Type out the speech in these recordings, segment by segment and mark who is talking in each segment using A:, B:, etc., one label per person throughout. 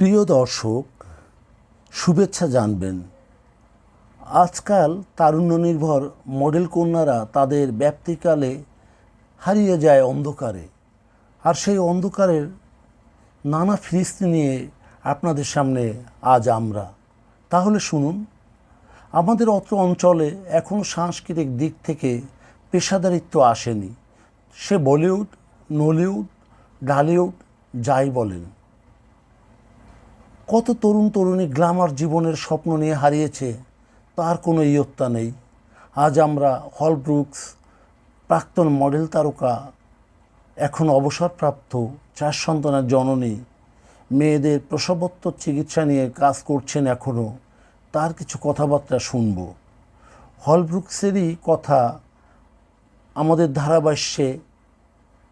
A: প্রিয় দর্শক, শুভেচ্ছা জানবেন। আজকাল তারুণ্য নির্ভর মডেল কন্যারা তাদের ব্যাপ্তিকালে হারিয়ে যায় অন্ধকারে। আর সেই অন্ধকারের নানা ফিরিস্তি নিয়ে আপনাদের সামনে আজ আমরা। তাহলে শুনুন, আমাদের অত্র অঞ্চলে এখনও সাংস্কৃতিক দিক থেকে পেশাদারিত্ব আসেনি। সে বলিউড, নলিউড, ঢালিউড, যাই বলেন। কত তরুণ তরুণী গ্ল্যামার জীবনের স্বপ্ন নিয়ে হারিয়েছে, তার কোনো ইয়ত্তা নেই। আজ আমরা হল ব্রুকস প্রাক্তন মডেল তারকা, এখন অবসরপ্রাপ্ত চার সন্তানের জননী, মেয়েদের প্রসবোত্তর চিকিৎসা নিয়ে কাজ করছেন এখনও তার কিছু কথাবার্তা শুনব। হলব্রুকসেরই কথা আমাদের ধারাভাষ্যে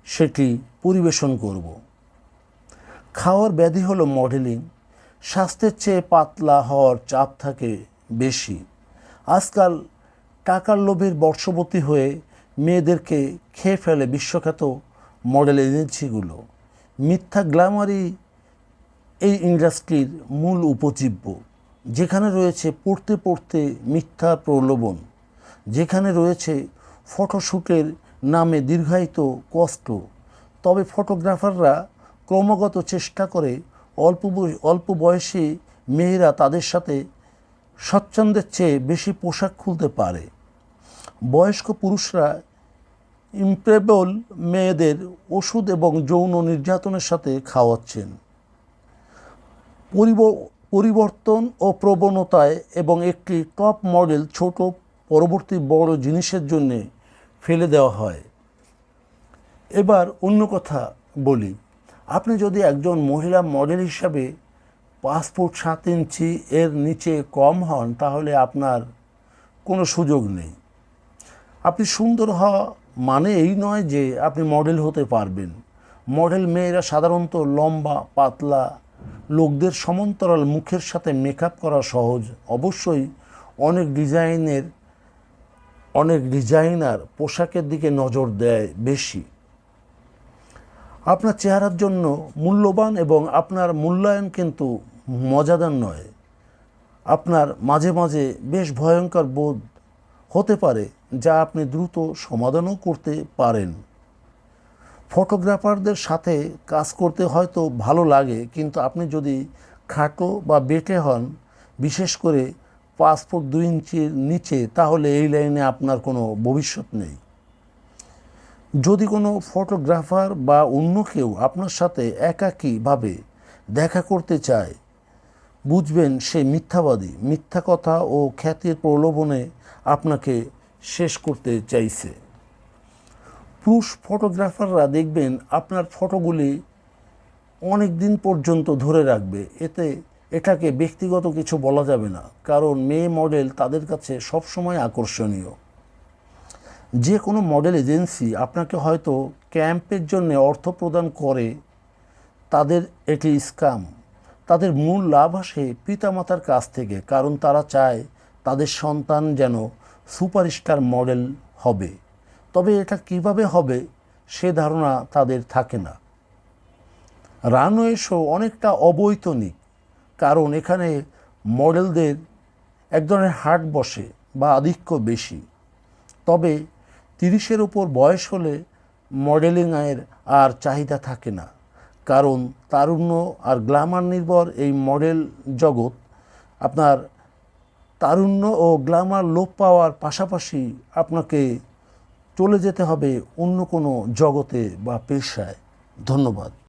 A: সেটি পরিবেশন করব। খাওয়ার ব্যাধি হলো মডেলিং। স্বাস্থ্যের চেয়ে পাতলা হওয়ার চাপ থাকে বেশি। আজকাল টাকার লোভের বর্ষবতী হয়ে মেয়েদেরকে খেয়ে ফেলে বিশ্বখ্যাত মডেল এজেন্সিগুলো। মিথ্যা গ্ল্যামারই এই ইন্ডাস্ট্রির মূল উপজীব্য। যেখানে রয়েছে পড়তে পড়তে মিথ্যা প্রলোভন, যেখানে রয়েছে ফটোশ্যুটের নামে দীর্ঘায়িত কষ্ট। তবে ফটোগ্রাফাররা ক্রমাগত চেষ্টা করে অল্প অল্প বয়সী মেয়েরা তাদের সাথে স্বচ্ছন্দের চেয়ে বেশি পোশাক খুলতে পারে। বয়স্ক পুরুষরা ইমপ্রেবল মেয়েদের ওষুধ এবং যৌন নির্যাতনের সাথে খাওয়াচ্ছেন। পরিব- পরিবর্তন ও প্রবণতায় এবং একটি টপ মডেল ছোট, পরবর্তী বড় জিনিসের জন্যে ফেলে দেওয়া হয়। এবার অন্য কথা বলি। আপনি যদি একজন মহিলা মডেল হিসাবে পাঁচ ফুট সাত ইঞ্চি এর নিচে কম হন, তাহলে আপনার কোনো সুযোগ নেই। আপনি সুন্দর হওয়া মানে এই নয় যে আপনি মডেল হতে পারবেন। মডেল মেয়েরা সাধারণত লম্বা, পাতলা, লোকদের সমান্তরাল মুখের সাথে মেকআপ করা সহজ। অবশ্যই অনেক ডিজাইনের অনেক ডিজাইনার পোশাকের দিকে নজর দেয় বেশি। আপনার চেহারার জন্য মূল্যবান এবং আপনার মূল্যায়ন কিন্তু মজাদার নয়। আপনার মাঝে মাঝে বেশ ভয়ঙ্কর বোধ হতে পারে যা আপনি দ্রুত সমাধানও করতে পারেন। ফটোগ্রাফারদের সাথে কাজ করতে হয়তো ভালো লাগে, কিন্তু আপনি যদি খাটো বা বেটে হন, বিশেষ করে পাসপোর্ট দুই ইঞ্চির নিচে, তাহলে এই লাইনে আপনার কোনো ভবিষ্যৎ নেই। যদি কোনো ফটোগ্রাফার বা অন্য কেউ আপনার সাথে একাকীভাবে দেখা করতে চায়, বুঝবেন সে মিথ্যাবাদী। মিথ্যা কথা ও খ্যাতির প্রলোভনে আপনাকে শেষ করতে চাইছে। পুরুষ ফটোগ্রাফাররা দেখবেন আপনার ফটোগুলি অনেক দিন পর্যন্ত ধরে রাখবে। এতে এটাকে ব্যক্তিগত কিছু বলা যাবে না, কারণ মেয়ে মডেল তাদের কাছে সবসময় আকর্ষণীয়। যে কোনো মডেল এজেন্সি আপনাকে হয়তো ক্যাম্পের জন্য অর্থ প্রদান করে তাদের এটি স্কাম তাদের মূল লাভ আসে পিতামাতার কাছ থেকে, কারণ তারা চায় তাদের সন্তান যেন সুপারস্টার মডেল হবে। তবে এটা কীভাবে হবে সে ধারণা তাদের থাকে না। রানওয়ে শো অনেকটা অবৈতনিক, কারণ এখানে মডেলদের এক ধরনের হাট বসে বা আধিক্য বেশি। তবে তিরিশের ওপর বয়স হলে মডেলিং আয়ের আর চাহিদা থাকে না। কারণ তারুণ্য আর গ্ল্যামার নির্ভর এই মডেল জগৎ। আপনার তারুণ্য ও গ্ল্যামার লোপ পাওয়ার পাশাপাশি আপনাকে চলে যেতে হবে অন্য কোনো জগতে বা পেশায়। ধন্যবাদ।